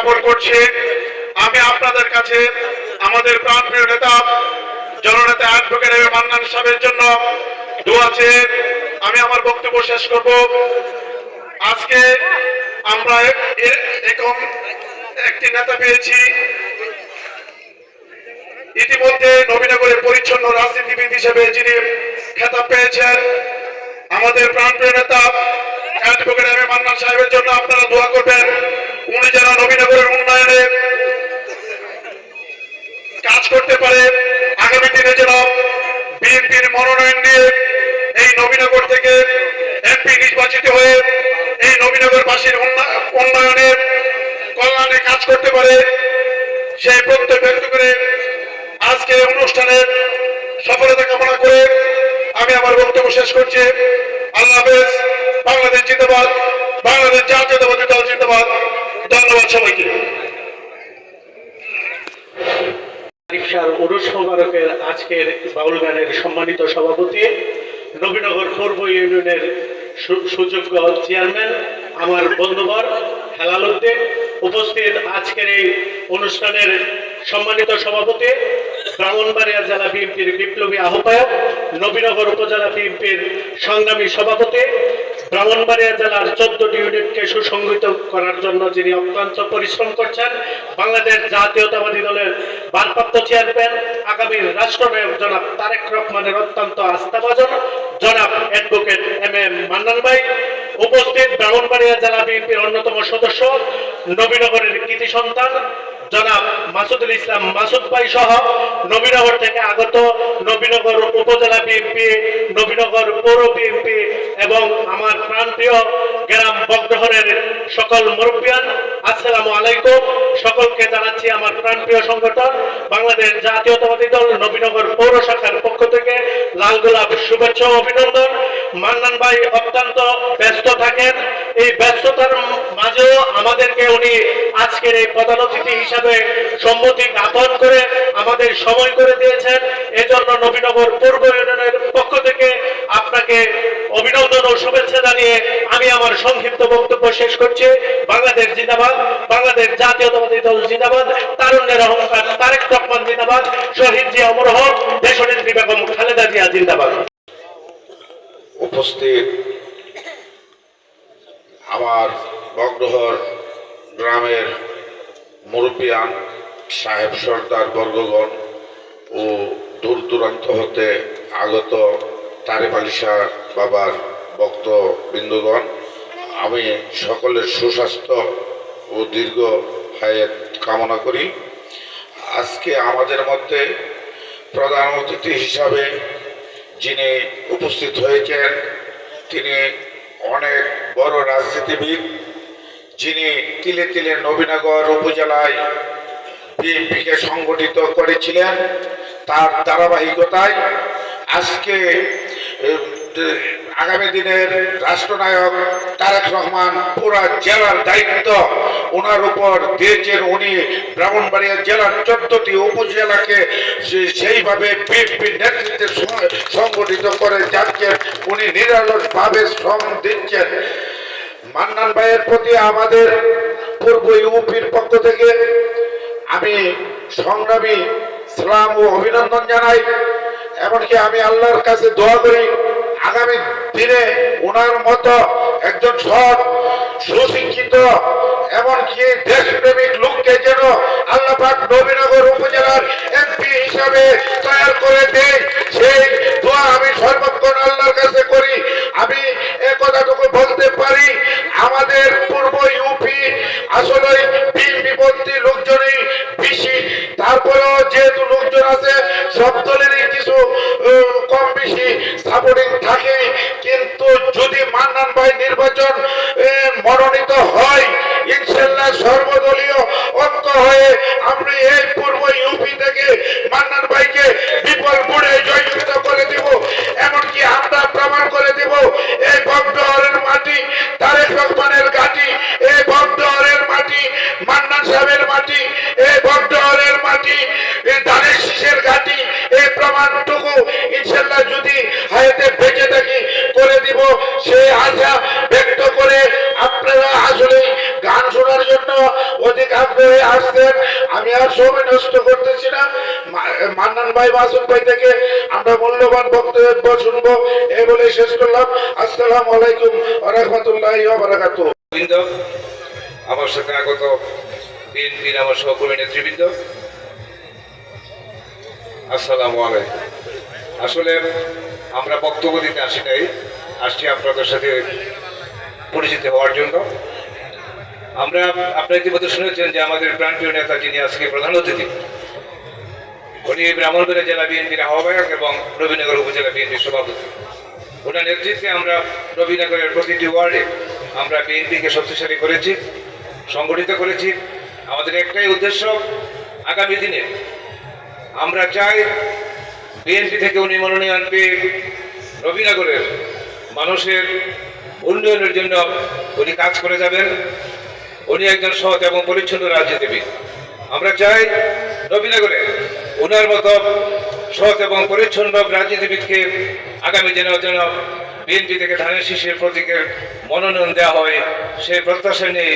জ্ঞাপন করছি। আমি আপনাদের কাছে আমাদের প্রাণপ্রিয় নেতা, জননেতা অ্যাডভোকেট এম মান্নান সাহেবের জন্য দোয়া আমি আমার বক্তব্য শেষ করব। আজকে আমরা এরকম একটি নেতা পেয়েছি। ইতিমধ্যে নবীনগরের পরিচ্ছন্ন রাজনীতিবিদ হিসেবে যিনি খেতাব পেয়েছেন, আমাদের প্রাণপ্রিয় নেতা অ্যাডভোকেট এম মান্নান সাহেবের জন্য আপনারা দোয়া করবেন। করতে পারে। আগামী দিনে যেন বিএনপির মনোনয়ন নিয়ে এই নবীনগর থেকে এমপি নির্বাচিত হয়ে এই নবীনগরবাসীর উন্না- উন্নয়নের কল্যাণে কাজ করতে পারে, সেই প্রত্যয় ব্যক্ত করে আজকে অনুষ্ঠানের সফলতা কামনা করে আমি আমার বক্তব্য শেষ করছি। আল্লাহ বাংলাদেশ জিন্দাবাদ, বাংলাদেশ জাতীয়তাবাদী দল জিন্দাবাদ। ধন্যবাদ সবাইকে। মোবারকের আজকের বাউল গানের সম্মানিত সভাপতি, নবীনগর পূর্ব ইউনিয়নের সুযোগ্য চেয়ারম্যান, আমার বন্ধুবর হেলাল উদ্দিন। উপস্থিত আজকের এই অনুষ্ঠানের সম্মানিত সভাপতি, ব্রাহ্মণবাড়িয়া জেলা বিএনপির বিপ্লবী আহ্বায়ক, নবীনগর উপজেলা বিএনপির সংগ্রামী সভাপতি ব্রাহ্মণবাড়িয়া জেলার চোদ্দটি ইউনিটকে সুসংগঠিত করার জন্য যিনি অক্লান্ত পরিশ্রম করছেন, বাংলাদেশ জাতীয়তাবাদী দলের ভারপ্রাপ্ত চেয়ারম্যান আগামীর রাষ্ট্রনায়ক জনাব তারেক রহমানের অত্যন্ত আস্থাভাজন জনাব অ্যাডভোকেট এম এম মান্নান ভাই। উপস্থিত ব্রাহ্মণবাড়িয়া জেলা বিএনপির অন্যতম সদস্য, নবীনগরের কৃতি সন্তান জনাব মাসুদুল ইসলাম, মাসুদ ভাই সহ নবীনগর থেকে আগত নবীনগর উপজেলা বিএনপি নবীনগর পৌর বিএনপি এবং আমার প্রান্তীয় গ্রাম বগডহরের সকল মুরব্বিয়ান, আসসালামু আলাইকুম। সকলকে জানাচ্ছি আমার প্রাণপ্রিয় সংগঠন, বাংলাদেশ জাতীয়তাবাদী দল নবীনগর পৌর শাখার পক্ষ থেকে লাল গোলাপ শুভেচ্ছা অভিনন্দন। মান্নান ভাই অত্যন্ত ব্যস্ত থাকেন। এই ব্যস্ততার মাঝেও আমাদেরকে উনি আজকের এই প্রধান অতিথি হিসাবে সম্মতি জ্ঞাপন করে আমাদের সময় করে দিয়েছেন। এজন্য নবীনগর পূর্ব ইউনিয়নের পক্ষ থেকে আপনাকে অভিনন্দন ও শুভেচ্ছা জানিয়ে আমি আমার সংক্ষিপ্ত বক্তব্য শেষ করছি। বাংলাদেশ জিন্দাবাদ, বাংলাদেশ জাতীয়তাবাদী দল জিন্দাবাদ, তারুণ্যের অহংকার তারেক রহমান জিন্দাবাদ, শহীদ জিয়া অমর হক, দেশনেত্রী বেগম খালেদা জিয়া জিন্দাবাদ। উপস্থিত আমার বগ্রহর গ্রামের মুরব্বিয়ান সাহেব সর্দার বর্গগণ ও দূর দূরান্ত হতে আগত তারেক আলী শাহ বাবার ভক্ত বিন্দুগণ আমি সকলের সুস্বাস্থ্য ও দীর্ঘ হায়াত কামনা করি। আজকে আমাদের মধ্যে প্রধান অতিথি হিসাবে যিনি উপস্থিত হয়েছেন, তিনি অনেক বড় রাজনীতিবিদ, যিনি তিলে তিলে নবীনগর উপজেলায় বিএনপিকে সংগঠিত করেছিলেন, তার ধারাবাহিকতায় আজকে আগামী দিনের রাষ্ট্রনায়ক তারেক রহমান পুরা জেলার দায়িত্ব ওনার উপর দিয়েছেন উনি ব্রাহ্মণবাড়িয়া জেলার চোদ্দটি উপজেলাকে সেইভাবে বিএনপির নেতৃত্বে সংগঠিত করে যাচ্ছেন। উনি নিরলসভাবে শ্রম দিচ্ছেন। মান্নান ভাইয়ের প্রতি আমাদের পূর্ব ইউপির পক্ষ থেকে আমি সংগ্রামী সালাম ও অভিনন্দন জানাই। এমনকি আমি আল্লাহর কাছে দোয়া করি আগামী দিনে ওনার মতো একজন সৎ, সুশিক্ষিত, এমনকি দেশপ্রেমিক লোককে যেন আল্লাহ পাক নবীনগর উপজেলার এমপি হিসাবে তৈরি করে দেয়, সেই দোয়া আমি সর্বক্ষণ আল্লাহর কাছে করি। আমি এ কথাটুকু বলতে পারি, আমাদের পূর্ব ইউপি আসলে বিপত্তি লোকজনই বেশি। তারপরেও যেহেতু লোকজন আছে, সব দলেরই কম বেশি সাপোর্টিং থাকে। কিন্তু যদি মান্নান ভাই নির্বাচন মনোনীত হয়, ইনশাল্লাহ সর্বদলীয় ঐক্য হয়ে আমরা এই মূল্যবান বক্তব্য শুনব। এই বলে শেষ করলাম। আসসালামু আলাইকুম রহমতুল্লাহ বারাকাতুহ বৃন্দ, আমার সাথে আগত বিএনপির আমার সহকর্মী নেতৃবৃন্দ। আসসালামু আলাইকুম। আসলে আমরা বক্তব্য দিতে আসি নাই, আসছি আপনাদের সাথে পরিচিত হওয়ার জন্য। আমরা আপনারা ইতিমধ্যে শুনেছেন যে আমাদের প্রাণপ্রিয় নেতা যিনি আজকে প্রধান অতিথি, উনি ব্রাহ্মণবাড়িয়া জেলা বিএনপির আহ্বায়ক এবং রবিনগর উপজেলা বিএনপির সভাপতি। ওনার নেতৃত্বে আমরা নবীনগরের প্রতিটি ওয়ার্ডে আমরা বিএনপিকে শক্তিশালী করেছি, সংগঠিত করেছি। আমাদের একটাই উদ্দেশ্য, আগামী দিনে আমরা চাই বিএনপি থেকে উনি মনোনয়ন পেয়ে নবীনগরের মানুষের উন্নয়নের জন্য উনি কাজ করে যাবেন। উনি একজন সৎ এবং পরিচ্ছন্ন রাজনীতিবিদ। আমরা চাই নবীনগরে ওনার মতো সৎ এবং পরিচ্ছন্ন রাজনীতিবিদকে আগামী দিনে যেন বিএনপি থেকে ধানের শীষের প্রতীকের মনোনয়ন দেওয়া হয়, সেই প্রত্যাশা নিয়ে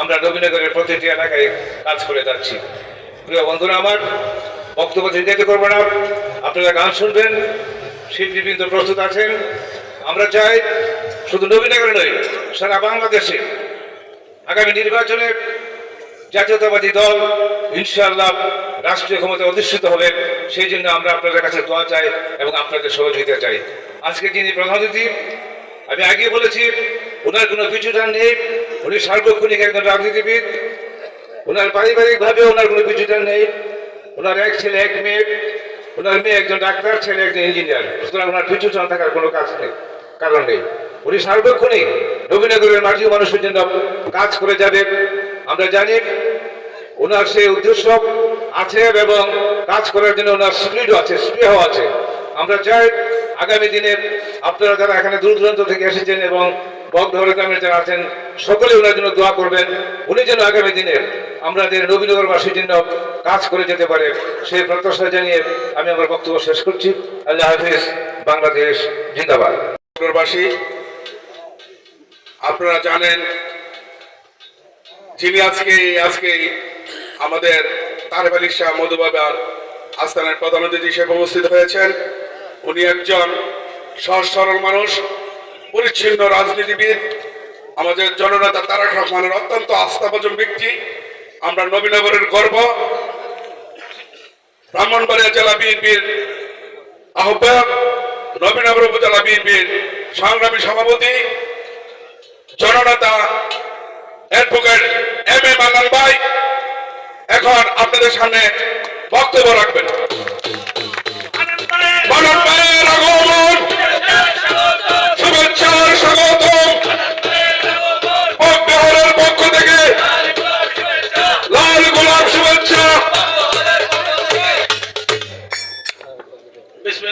আমরা নবীনগরের প্রতিটি এলাকায় কাজ করে যাচ্ছি। প্রিয় বন্ধুরা আমার বক্তব্য দীর্ঘায়িত করব না। আপনারা গান শুনবেন, শিল্পীবৃন্দ প্রস্তুত আছেন। আমরা চাই শুধু নবীনগরে নয়, সারা বাংলাদেশে আগামী নির্বাচনে জাতীয়তাবাদী দল ইনশাআল্লাহ রাষ্ট্রীয় ক্ষমতা অধিষ্ঠিত হবে। সেই জন্য আমরা আপনাদের কাছে দোয়া চাই এবং আপনাদের সহযোগিতা চাই। আজকে যিনি প্রধান অতিথি, আমি আগে বলেছি, ওনার কোনো পিছুটান নেই। উনি সার্বক্ষণিক একজন রাজনীতিবিদ। ওনার পারিবারিকভাবে ওনার কোনো পিছুটান নেই। ওনার এক ছেলে, এক মেয়ে। ওনার মেয়ে একজন ডাক্তার, ছেলে একজন ইঞ্জিনিয়ার। সুতরাং ওনার পিছু পিছুটান থাকার কোনো কাজ নেই, কারণ নেই। উনি সার্বক্ষণিক নবীনগরের মাটি মানুষের জন্য কাজ করে যাবে আমরা জানি ওনার সেই উদ্দেশ্য আছে এবং কাজ করার জন্য ওনার স্পিডও আছে স্পৃহ আছে। আমরা চাই আগামী দিনে আপনারা যারা এখানে দূর দূরান্ত থেকে এসেছেন এবং বগধর গ্রামের যারা আছেন, সকলে ওনার জন্য দোয়া করবেন। উনি যেন আগামী দিনে আমাদের নবীনগরবাসীর জন্য কাজ করে যেতে পারে, সেই প্রত্যাশা জানিয়ে আমি আমার বক্তব্য শেষ করছি। আল্লাহ হাফিজ, বাংলাদেশ জিন্দাবাদ। নগরবাসী আপনারা জানেন, যিনি আজকে আজকে আমাদের তারেব আলী শাহ মধুবাবার আস্থানের প্রধান অতিথি হিসেবে উপস্থিত হয়েছেন, উনি একজন সহজ সরল মানুষ। পরিচ্ছন্ন রাজনীতিবিদ আমাদের জননেতা তারাক রহমানের অত্যন্ত আস্থাভাজন ব্যক্তি। আমরা নবীনগরের গর্ব। ব্রাহ্মণবাড়িয়া জেলা বিএনপির আহ্বায়ক নবীনগর উপজেলা বিএনপির সংগ্রামী সভাপতি জননেতা অ্যাডভোকেট এম এ মান্নান ভাই এখন আপনাদের সামনে বক্তব্য রাখবেন।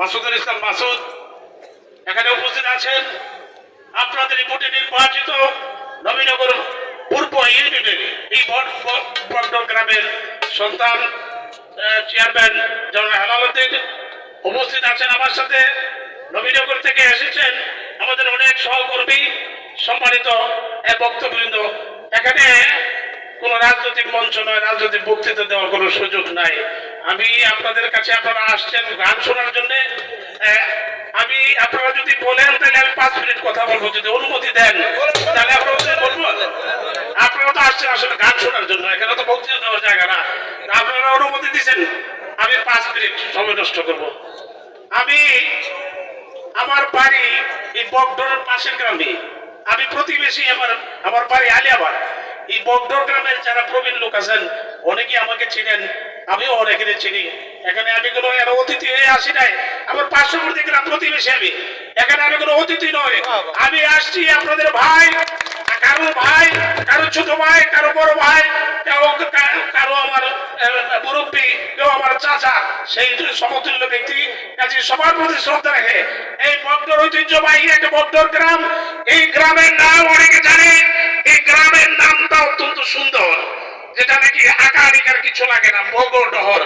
মাসুদুল ইসলাম মাসুদ, এখানে উপস্থিত আছেন আপনাদের ভোটে নির্বাচিত নবীনগর পূর্ব ইউনিয়নের এই ভোট গ্রামের সন্তান চেয়ারম্যান জনাব হেলালুদ্দিন উপস্থিত আছেন আমার সাথে। নবীনগর থেকে এসেছেন আমাদের অনেক সহকর্মী, সম্মানিত বক্তবৃন্দ এখানে কোন রাজনৈতিক মঞ্চ নয়, রাজনৈতিক বক্তৃতা দেওয়ার কোনো সুযোগ নাই। আমি আপনাদের কাছে আপনারা আসছেন গান শোনার জন্য আমি আপনারা যদি বলেন, তাহলে আমি পাঁচ মিনিট কথা বলব, যদি অনুমতি দেন, তাহলে আপনারা বলব। আপনারা তো আসছেন আসলে গান শোনার জন্য, এখানে তো বক্তৃতা দেওয়ার জায়গা না। আপনারা অনুমতি দিচ্ছেন আমি পাঁচ মিনিট সময় নষ্ট করব। আমি আমার বাড়ি এই বকডোরের পাশের গ্রামে, আমি প্রতিবেশী আমার আমার বাড়ি আলিয়াবাদ। এই বকডোর গ্রামের যারা প্রবীণ লোক আছেন, অনেকে আমাকে চিনেন, আমিও অনেকের চিনি। এখানে আমি কোনো অতিথি হয়ে আসি নাই। আমার পার্শ্ববর্তী গ্রাম প্রতিবেশী আমি। এখানে আমি কোনো অতিথি নয় আমি আসছি আপনাদের ভাই, কারও ভাই, কারও ছোট ভাই, কারও বড় ভাই কারও আমার মুরব্বী, কেউ আমার চাচা, সেই সমতুল্য ব্যক্তি। কাজে সবার প্রতি শ্রদ্ধা রেখে। এই বগডোর ঐতিহ্যবাহী একটা বগডোর গ্রাম। এই গ্রামের নাম অনেকে জানে এই গ্রামের নামটা অত্যন্ত সুন্দর। যেটা নাকি আকারিকার কিছু লাগে না বগডহর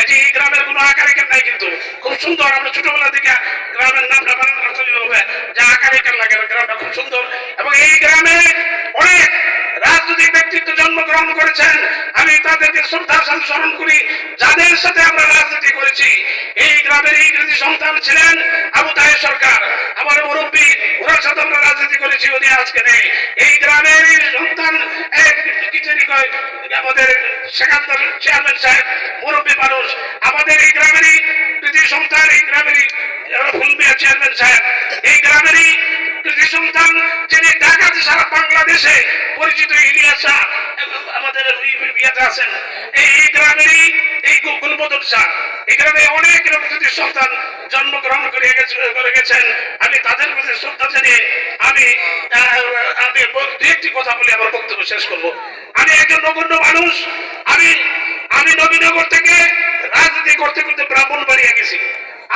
এটি এই গ্রামের কোনো আকারিকার নাই কিন্তু। খুব সুন্দর, আমরা ছোটবেলা থেকে গ্রামের নামটা বানানোর হবে যে আকারিকার লাগে না, গ্রামটা খুব সুন্দর। এবং এই গ্রামে রাজনৈতিক ব্যক্তিত্ব জন্মগ্রহণ করেছেন আমি তাদেরকে শ্রদ্ধার স্মরণ করি। যাদের সাথে আমরা রাজনীতি করেছি এই গ্রামের ইংরেজি সন্তান ছিলেন আবু তাহের সরকার। আমার মুরব্বী ওনার সাথে আমরা রাজনীতি করেছি উনি আজকে নেই। এই গ্রামের সন্তান এক কি জানি কয়, আমাদের সেখানকার চেয়ারম্যান সাহেব মুরব্বী মানুষ। আমাদের এই গ্রামেরই কৃতি সন্তান এই গ্রামেরই চেয়ারম্যান সাহেব। এই গ্রামেরই কৃতি সন্তান যিনি ঢাকাতে সারা বাংলাদেশে পরিচিত ইলিয়াস আমাদের বিয়াতে আছেন। এই গ্রামেরই এই গুলবদল শাহ, এই গ্রামে অনেক কৃতি সন্তান জন্মগ্রহণ করে গেছেন। আমি তাদের প্রতি শ্রদ্ধা জানিয়ে আমি আমি দু একটি কথা বলে আমার বক্তব্য শেষ করব। আমি একজন নগণ্য মানুষ, আমি আমি নবীনগর থেকে রাজনীতি করতে করতে ব্রাহ্মণ বাড়িয়ে গেছি।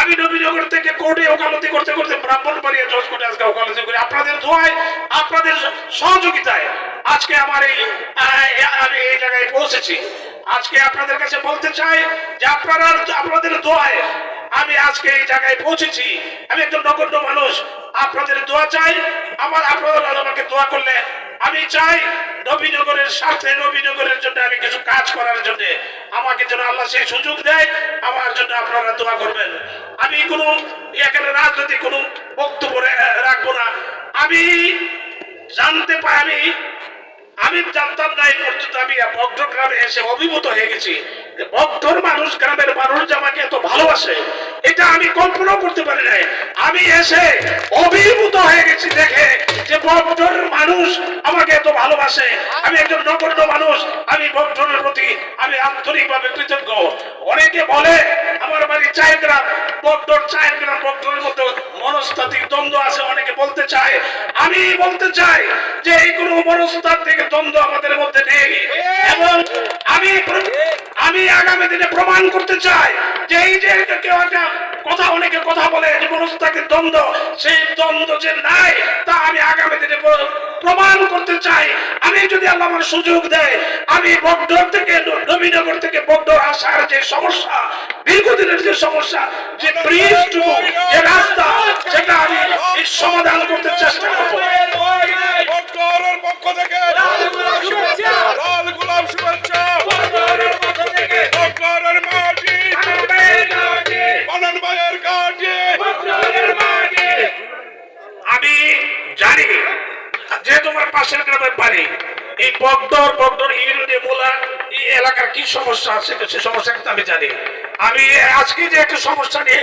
আমি নবীনগর থেকে কোর্টে ওকালতি করতে করতে ব্রাহ্মণ বাড়িয়ে জজ কোর্টে আজকে ওকালতি করি। আপনাদের দোয়ায়, আপনাদের সহযোগিতায় আজকে আমার এই আমি এই জায়গায় পৌঁছেছি। আজকে আপনাদের কাছে বলতে চাই যে আপনারা, আপনাদের দোয়ায় আমি আজকে এই জায়গায় পৌঁছেছি। আমি একজন নগণ্য মানুষ। আপনাদের দোয়া চাই। আমার, আপনারা আমাকে দোয়া করলে আমি চাই নবীনগরের স্বার্থে, নবীনগরের জন্য আমি কিছু কাজ করার জন্য। আমাকে যেন আল্লাহ সেই সুযোগ দেয়, আমার জন্য আপনারা দোয়া করবেন। আমি কোনো এখানে রাজনৈতিক কোনো বক্তব্য রাখব না। আমি জানতে পাই, আমি আমি জানতাম না এই পর্যন্ত আমি বগ্ধ গ্রামে এসে অভিভূত হয়ে গেছি। বগ্ধর মানুষ, গ্রামের মানুষ যে আমাকে এত ভালোবাসে এটা আমি কল্পনা করতে পারি নাই। আমি এসে অভিভূত হয়ে গেছি দেখে যে বগ্ধর মানুষ আমাকে এত ভালোবাসে। আমি একজন নগণ্য মানুষ, আমি বগ্ধরের প্রতি আমি আন্তরিকভাবে কৃতজ্ঞ। অনেকে বলে চায়ের গ্রাম বগ্ধর চায়ের গ্রাম বগ্ধরের মধ্যে মনস্তাত্ত্বিক দ্বন্দ্ব আছে, অনেকে বলতে চায়। আমি বলতে চাই যে এই কোনো মনস্তাত্ত্বিক দ্বন্দ্ব আমাদের মধ্যে নেই। এবং আমি আমি আগামী দিনে প্রমাণ করতে চাই যে এই যে কেউ একটা কথা, অনেকে কথা বলে যে মনস্তাত্ত্বিক দ্বন্দ্ব, সেই দ্বন্দ্ব যে নাই, তা আমি আগামী দিনে প্রমাণ করতে চাই। আমি যদি আল্লাহ আমার সুযোগ দেয়, আমি বগডোর থেকে নবীনগর থেকে বগডোর আসার যে সমস্যা, দীর্ঘদিনের যে সমস্যা, যে ব্রিজ যে রাস্তা, সেটা আমি সমাধান করতে চেষ্টা করব। পক্ষ থেকে তোমার পাশের গ্রামের বাড়ি। এই বগদর বগদর ইউনিয়নে মোলা এই এলাকার কি সমস্যা আছে সে সমস্যা কিন্তু আমি জানি। আমি আজকে যে একটা সমস্যা নিয়ে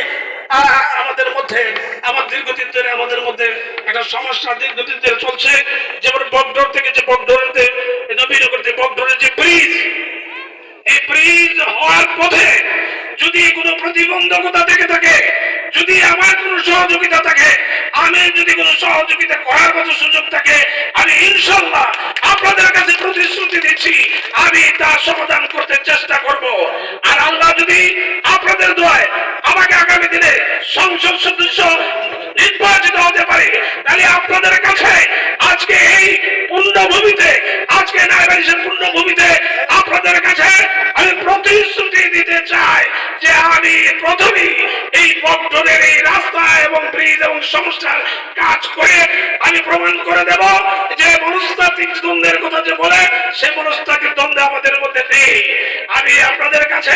আমাদের মধ্যে, আমার দীর্ঘদিন ধরে আমাদের মধ্যে একটা সমস্যা দীর্ঘদিন ধরে চলছে। যেমন বগডোর থেকে যে বগডোরেতে নবীনগর থেকে বগডোরের যে ব্রিজ, এই ব্রিজ হওয়ার পথে যদি কোনো প্রতিবন্ধকতা থেকে থাকে যদি আমার কোনো সহযোগিতা থাকে, আমি যদি কোনো সহযোগিতা করার মতো সুযোগ থাকে, আমি ইনশাল্লাহ আপনাদের কাছে প্রতিশ্রুতি দিচ্ছি, আমি তার সমাধান করতে চেষ্টা করব। আর আল্লাহ যদি আপনাদের দোয়ায় আমাকে আগামী দিনে সংসদ সে মনস্তাত্ত্বিক দ্বন্দ্ব আমাদের মধ্যে নেই আমি আপনাদের কাছে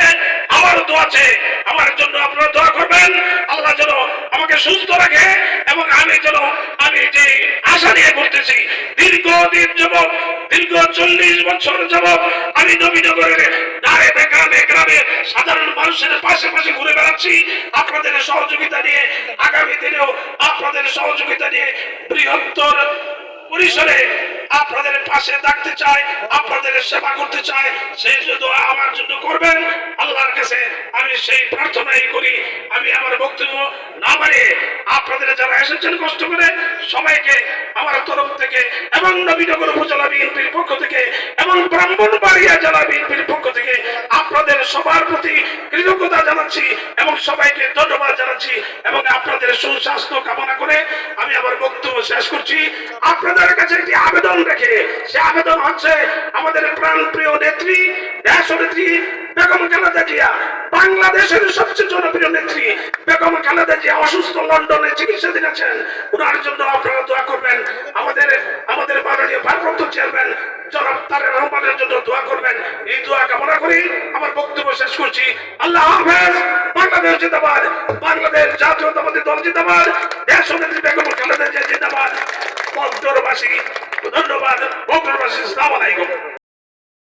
আমার দোয়া আছে আমার জন্য আপনারা দোয়া করবেন। আল্লাহ যেন আমাকে সুস্থ রাখে এবং আমি যেন, আমি যে আশা নিয়ে করতেছি দীর্ঘদিন যাবৎ, দীর্ঘ চল্লিশ বছর যাবৎ আমি নবীনগরের দাঁড়ে গ্রামে গ্রামে সাধারণ মানুষের পাশে পাশে ঘুরে বেড়াচ্ছি। আপনাদের সহযোগিতা নিয়ে আগামী দিনেও আপনাদের সহযোগিতা নিয়ে বৃহত্তর পরিসরে আপনাদের পাশে থাকতে চাই, আপনাদের সেবা করতে চাই সেই জন্য আমার জন্য করবেন, আল্লাহর কাছে আমি সেই প্রার্থনাই করি। আমি আমার বক্তব্য না বাড়িয়ে আপনাদের যারা এসেছেন কষ্ট করে, সবাইকে আমার তরফ থেকে এবং নবীনগর উপজেলা বিএনপির পক্ষ থেকে এবং ব্রাহ্মণবাড়িয়া জেলা বিএনপির পক্ষ থেকে আপনাদের সবার প্রতি কৃতজ্ঞতা জানাচ্ছি এবং সবাইকে ধন্যবাদ জানাচ্ছি এবং আপনাদের সুস্বাস্থ্য কামনা করে আমি আমার বক্তব্য শেষ করছি। আপনাদের কাছে একটি আবেদন রেখে সে আবেদন হচ্ছে আমাদের প্রাণ প্রিয় নেত্রী দেশ নেত্রী বেগম খালেদা জিয়া, বাংলাদেশের সবচেয়ে জনপ্রিয় নেত্রী বেগম খালেদা জিয়া অসুস্থ লন্ডনে চিকিৎসাধীন আছেন ওনার জন্য আপনারা দোয়া করবেন। আমাদের আমাদের মাননীয় ভারপ্রাপ্ত চেয়ারম্যান জনাব তারেক রহমানের জন্য দোয়া করবেন। এই দোয়া কামনা করি আমার বক্তব্য শেষ করছি। আল্লাহ হাফেজ। বাংলাদেশ জিন্দাবাদ। বাংলাদেশ জাতীয়তাবাদী দল জিন্দাবাদ। দেশ নেত্রী বেগম খালেদা জিয়া জিন্দাবাদ। বগ্দরবাসী ধন্যবাদ। বগ্দরবাসী সালাম আলাইকুম।